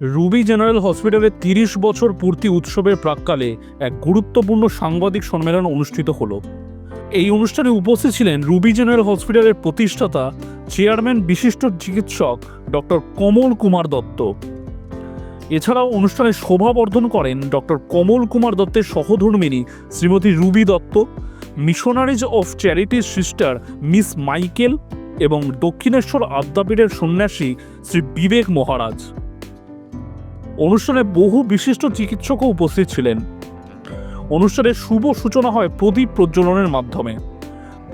Ruby general হসপিটালের তিরিশ বছর পূর্তি উৎসবের প্রাককালে এক গুরুত্বপূর্ণ সাংবাদিক সম্মেলন অনুষ্ঠিত হলো। এই অনুষ্ঠানে উপস্থিত ছিলেন রুবি জেনারেল হসপিটালের প্রতিষ্ঠাতা, চেয়ারম্যান বিশিষ্ট চিকিৎসক ডক্টর কমল কুমার দত্ত। এছাড়াও অনুষ্ঠানে শোভাবর্ধন করেন ডক্টর কমল কুমার দত্তের সহধর্মিনী Shrimati Ruby Dutta, Missionaries of Charity sister Miss Michael এবং দক্ষিণেশ্বর আদ্যাপীঠের সন্ন্যাসী শ্রী বিবেক মহারাজ। অনুষ্ঠানে বহু বিশিষ্ট চিকিৎসকও উপস্থিত ছিলেন। অনুষ্ঠানে শুভ সূচনা হয় প্রদীপ প্রজ্বলনের মাধ্যমে।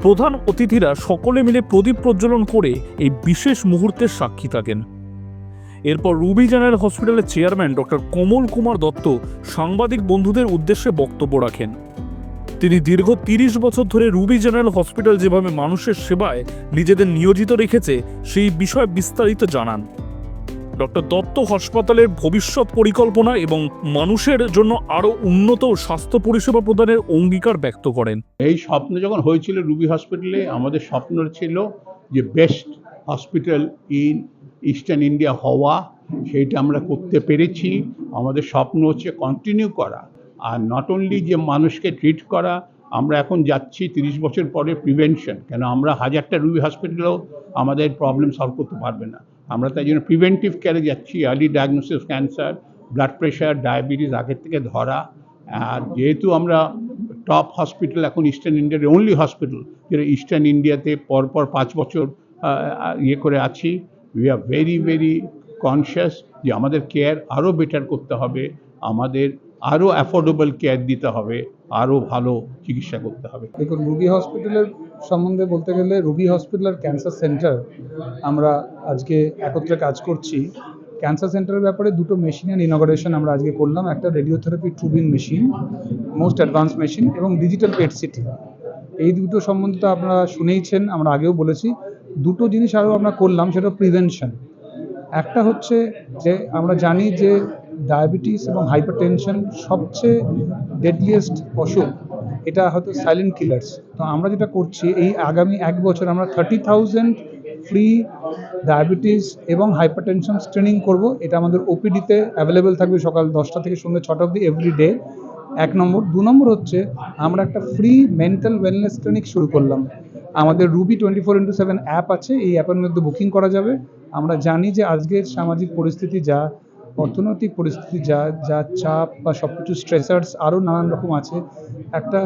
প্রধান অতিথিরা সকলে মিলে প্রদীপ প্রজ্বলন করে এই বিশেষ মুহূর্তের সাক্ষী থাকেন। এরপর রুবি জেনারেল হসপিটালের চেয়ারম্যান ডক্টর কমল কুমার দত্ত সাংবাদিক বন্ধুদের উদ্দেশ্যে বক্তব্য রাখেন। তিনি দীর্ঘ তিরিশ বছর ধরে রুবি জেনারেল হসপিটাল যেভাবে মানুষের সেবায় নিজেদের নিয়োজিত রেখেছে, সেই বিষয়ে বিস্তারিত জানান। ডক্টর হাসপাতালের ভবিষ্যৎ পরিকল্পনা এবং মানুষের জন্য আরও উন্নত স্বাস্থ্য পরিষেবা প্রদানের অঙ্গীকার ব্যক্ত করেন। এই স্বপ্ন যখন হয়েছিল রুবি হসপিটালে, আমাদের স্বপ্ন ছিল যে best hospital in eastern India হওয়া, সেইটা আমরা করতে পেরেছি। আমাদের স্বপ্ন হচ্ছে কন্টিনিউ করা। আর নট অনলি যে মানুষকে ট্রিট করা, আমরা এখন যাচ্ছি তিরিশ বছর পরে প্রিভেনশন কেন আমরা হাজারটা রুবি হসপিটালেও আমাদের প্রবলেম সলভ করতে পারবে না। আমরা তাই জন্য প্রিভেন্টিভ কেয়ারে যাচ্ছি early diagnosis cancer blood pressure diabetes আগের থেকে ধরা, আর যেহেতু আমরা টপ হসপিটাল এখন ইস্টার্ন ইন্ডিয়ার অনলি হসপিটাল যেটা ইস্টার্ন ইন্ডিয়াতে পরপর পাঁচ বছর ইয়ে করে আছি we are very very conscious যে আমাদের কেয়ার আরও বেটার করতে হবে, আমাদের আরও অ্যাফোর্ডেবল কেয়ার দিতে হবে আরও ভালো চিকিৎসা করতে হবে। দেখুন রুবি হসপিটালের সম্বন্ধে বলতে গেলে রুবি হসপিটাল আর ক্যান্সার সেন্টার আমরা আজকে একত্রে কাজ করছি। ক্যান্সার সেন্টারের ব্যাপারে দুটো মেশিনের ইনগরেশন আমরা আজকে করলাম। একটা radiotherapy TrueBeam machine most advance machine এবং ডিজিটাল পেট সিটি এই দুটো সম্বন্ধে তো আপনারা শুনেইছেন, আমরা আগেও বলেছি। দুটো জিনিস আরও আমরা করলাম, সেটা প্রিভেনশন একটা হচ্ছে যে, আমরা জানি যে ডায়াবেটিস এবং হাইপারটেনশন সবচেয়ে ডেডলিয়েস্ট অসুখ, এটা হয়তো সাইলেন্ট কিলার্স তো আমরা যেটা করছি, এই আগামী এক বছর আমরা থার্টি থাউজেন্ড ফ্রি ডায়াবেটিস এবং হাইপারটেনশন স্ক্রিনিং করব। এটা আমাদের ওপিডিতে অ্যাভেলেবেল থাকবে সকাল দশটা থেকে সন্ধ্যে ছটা অবধি এভরি ডে এক নম্বর। দু নম্বর হচ্ছে, আমরা একটা ফ্রি মেন্টাল ওয়েলনেস ক্লিনিক শুরু করলাম। আমাদের Ruby twenty four into seven app আছে, এই অ্যাপের মধ্যে বুকিং করা যাবে। আমরা জানি যে আজকের সামাজিক পরিস্থিতি যা অর্থনৈতিক পরিস্থিতি, যা যা চাপ বা সব কিছু স্ট্রেসার্স আরও নানান রকম আছে, একটা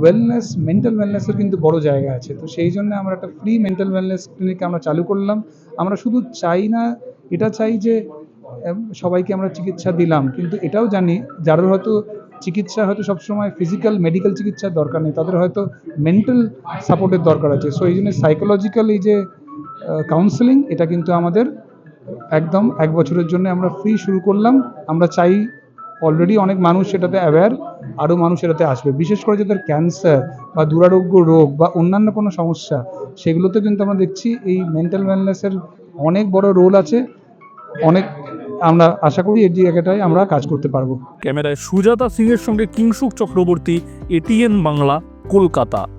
ওয়েলনেস মেন্টাল ওয়েলনেসের কিন্তু বড় জায়গা আছে। তো সেই জন্য আমরা একটা ফ্রি মেন্টাল ওয়েলনেস ক্লিনিক আমরা চালু করলাম। আমরা শুধু চাই না, এটা চাই যে সবাইকে আমরা চিকিৎসা দিলাম। কিন্তু এটাও জানি যারা হয়তো চিকিৎসা হয়তো সবসময় ফিজিক্যাল মেডিকেল চিকিৎসার দরকার নেই, তাদের হয়তো মেন্টাল সাপোর্টের দরকার আছে। সো এই জন্য সাইকোলজিক্যাল এই যে কাউন্সেলিং এটা কিন্তু আমাদের একদম এক বছরের জন্য আমরা ফ্রি শুরু করলাম। আমরা চাই অলরেডি অনেক মানুষ সেটাতে অ্যাওয়্যার আরও মানুষ এটাতে আসবে। বিশেষ করে যাদের ক্যান্সার বা দুরারোগ্য রোগ বা অন্যান্য কোনো সমস্যা, সেগুলোতে কিন্তু আমরা দেখছি এই মেন্টাল ওয়েলনেসের অনেক বড় রোল আছে। অনেক আমরা আশা করি এই জায়গাটায় আমরা কাজ করতে পারব। ক্যামেরায় সুজাতা সিংয়ের সঙ্গে কিংসুক চক্রবর্তী এটিএন বাংলা, কলকাতা।